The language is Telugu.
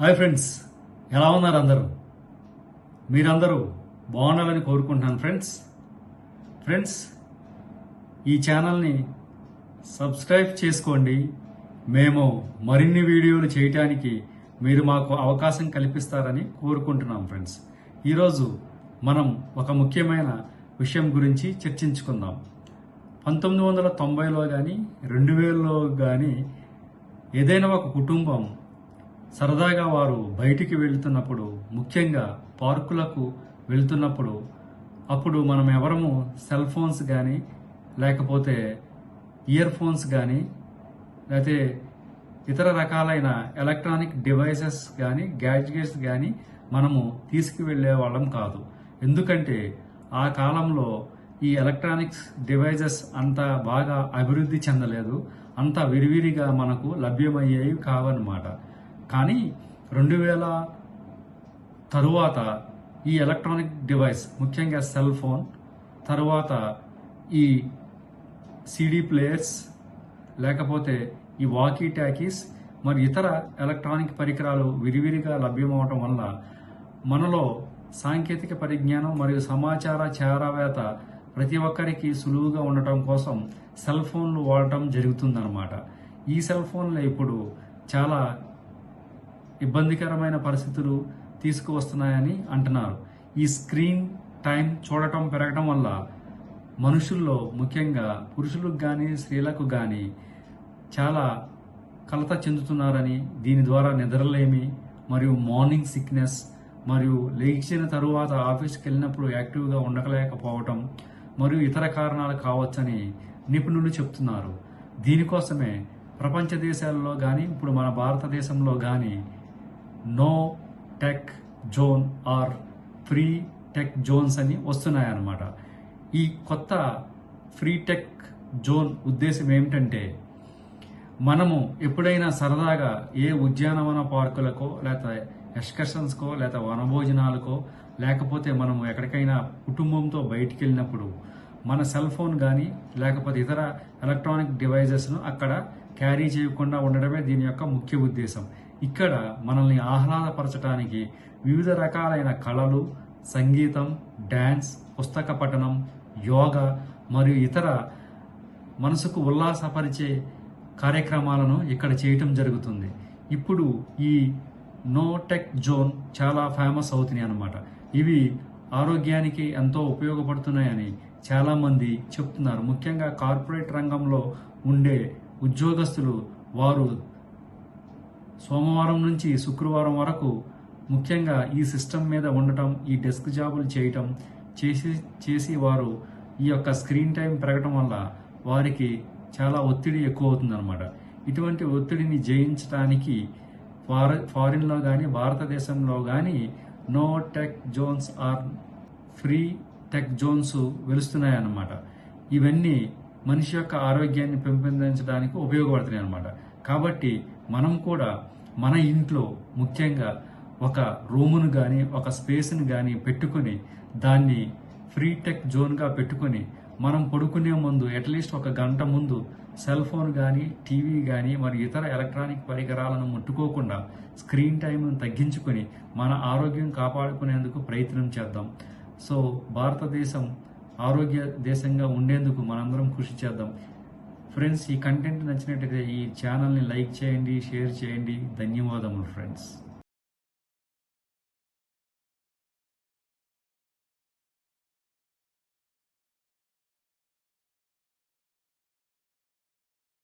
హాయ్ ఫ్రెండ్స్ ఎలా ఉన్నారు అందరూ? మీరందరూ బాగుండాలని కోరుకుంటున్నాను ఫ్రెండ్స్. ఫ్రెండ్స్ ఈ ఛానల్ని సబ్స్క్రైబ్ చేసుకోండి. మేము మరిన్ని వీడియోలు చేయటానికి మీరు మాకు అవకాశం కల్పిస్తారని కోరుకుంటున్నాం ఫ్రెండ్స్. ఈరోజు మనం ఒక ముఖ్యమైన విషయం గురించి చర్చించుకుందాం. పంతొమ్మిది వందల తొంభైలో కానీ రెండు వేలలో కానీ ఏదైనా ఒక కుటుంబం సరదాగా వారు బయటికి వెళ్తున్నప్పుడు ముఖ్యంగా పార్కులకు వెళ్తున్నప్పుడు అప్పుడు మనం ఎవరము సెల్ ఫోన్స్ కానీ లేకపోతే ఇయర్ ఫోన్స్ కానీ లేకపోతే ఇతర రకాలైన ఎలక్ట్రానిక్ డివైసెస్ కానీ గ్యాడ్జెట్స్ కానీ మనము తీసుకువెళ్ళే వాళ్ళం కాదు. ఎందుకంటే ఆ కాలంలో ఈ ఎలక్ట్రానిక్స్ డివైజెస్ అంత బాగా అభివృద్ధి చెందలేదు. అంత విరివిరిగా మనకు లభ్యమయ్యేవి కావన్నమాట. కానీ రెండు వేల తరువాత ఈ ఎలక్ట్రానిక్ డివైస్ ముఖ్యంగా సెల్ ఫోన్ తరువాత ఈ సిడి ప్లేయర్స్ లేకపోతే ఈ వాకీ ట్యాకీస్ మరి ఇతర ఎలక్ట్రానిక్ పరికరాలు విరివిరిగా లభ్యమవటం వల్ల మనలో సాంకేతిక పరిజ్ఞానం మరియు సమాచార చేరవేత ప్రతి ఒక్కరికి సులువుగా ఉండటం కోసం సెల్ ఫోన్లు వాడటం జరుగుతుందన్నమాట. ఈ సెల్ ఫోన్లు ఇప్పుడు చాలా ఇబ్బందికరమైన పరిస్థితులు తీసుకువస్తున్నాయని అంటున్నారు. ఈ స్క్రీన్ టైం చూడటం పెరగటం వల్ల మనుషుల్లో ముఖ్యంగా పురుషులకు కానీ స్త్రీలకు కానీ చాలా కలత చెందుతున్నారని దీని ద్వారా నిద్రలేమి మరియు మార్నింగ్ సిక్నెస్ మరియు లేచిన తరువాత ఆఫీస్కి వెళ్ళినప్పుడు యాక్టివ్గా ఉండకలేకపోవటం మరియు ఇతర కారణాలు కావచ్చని నిపుణులు చెప్తున్నారు. దీనికోసమే ప్రపంచ దేశాల్లో కానీ ఇప్పుడు మన భారతదేశంలో కానీ no tech zone or free tech zones అని వస్తున్నాయన్నమాట. ఈ కొత్త ఫ్రీ టెక్ జోన్ ఉద్దేశం ఏమిటంటే మనము ఎప్పుడైనా సరదాగా ఏ ఉద్యానవన పార్కులకో లేకపోతే ఎక్స్కర్షన్స్కో లేకపోతే వనభోజనాలకో లేకపోతే మనం ఎక్కడికైనా కుటుంబంతో బయటికి వెళ్ళినప్పుడు మన సెల్ ఫోన్ కానీ లేకపోతే ఇతర ఎలక్ట్రానిక్ డివైజెస్ను అక్కడ క్యారీ చేయకుండా ఉండడమే దీని యొక్క ముఖ్య ఉద్దేశం. ఇక్కడ మనల్ని ఆహ్లాదపరచడానికి వివిధ రకాలైన కళలు సంగీతం డ్యాన్స్ పుస్తక పఠనం యోగా మరియు ఇతర మనసుకు ఉల్లాసపరిచే కార్యక్రమాలను ఇక్కడ చేయటం జరుగుతుంది. ఇప్పుడు ఈ నో టెక్ జోన్ చాలా ఫేమస్ అవుతున్నాయి అన్నమాట ఇవి ఆరోగ్యానికి ఎంతో ఉపయోగపడుతున్నాయని చాలామంది చెప్తున్నారు. ముఖ్యంగా కార్పొరేట్ రంగంలో ఉండే ఉద్యోగస్తులు వారు సోమవారం నుంచి శుక్రవారం వరకు ముఖ్యంగా ఈ సిస్టమ్ మీద ఉండటం ఈ డెస్క్ జాబులు చేయటం చేసి చేసి వారు ఈ యొక్క స్క్రీన్ టైం పెరగటం వల్ల వారికి చాలా ఒత్తిడి ఎక్కువ అవుతుందన్నమాట ఇటువంటి ఒత్తిడిని జయించడానికి ఫారె ఫారిన్లో కానీ భారతదేశంలో కానీ no tech zones or free tech zones వెలుస్తున్నాయి అన్నమాట ఇవన్నీ మనిషి యొక్క ఆరోగ్యాన్ని పెంపొందించడానికి ఉపయోగపడుతున్నాయి అన్నమాట. కాబట్టి మనం కూడా మన ఇంట్లో ముఖ్యంగా ఒక రూమును కానీ ఒక స్పేస్ని కానీ పెట్టుకొని దాన్ని ఫ్రీ టెక్ జోన్గా పెట్టుకొని మనం పడుకునే ముందు అట్లీస్ట్ ఒక గంట ముందు సెల్ ఫోన్ కానీ టీవీ కానీ మరి ఇతర ఎలక్ట్రానిక్ పరికరాలను ముట్టుకోకుండా స్క్రీన్ టైంను తగ్గించుకొని మన ఆరోగ్యం కాపాడుకునేందుకు ప్రయత్నం చేద్దాం. సో భారతదేశం ఆరోగ్య దేశంగా ఉండేందుకు మనందరం కృషి చేద్దాం. ఫ్రెండ్స్ ఈ కంటెంట్ నచ్చినట్టయితే ఈ ఛానల్ని లైక్ చేయండి షేర్ చేయండి. ధన్యవాదములు ఫ్రెండ్స్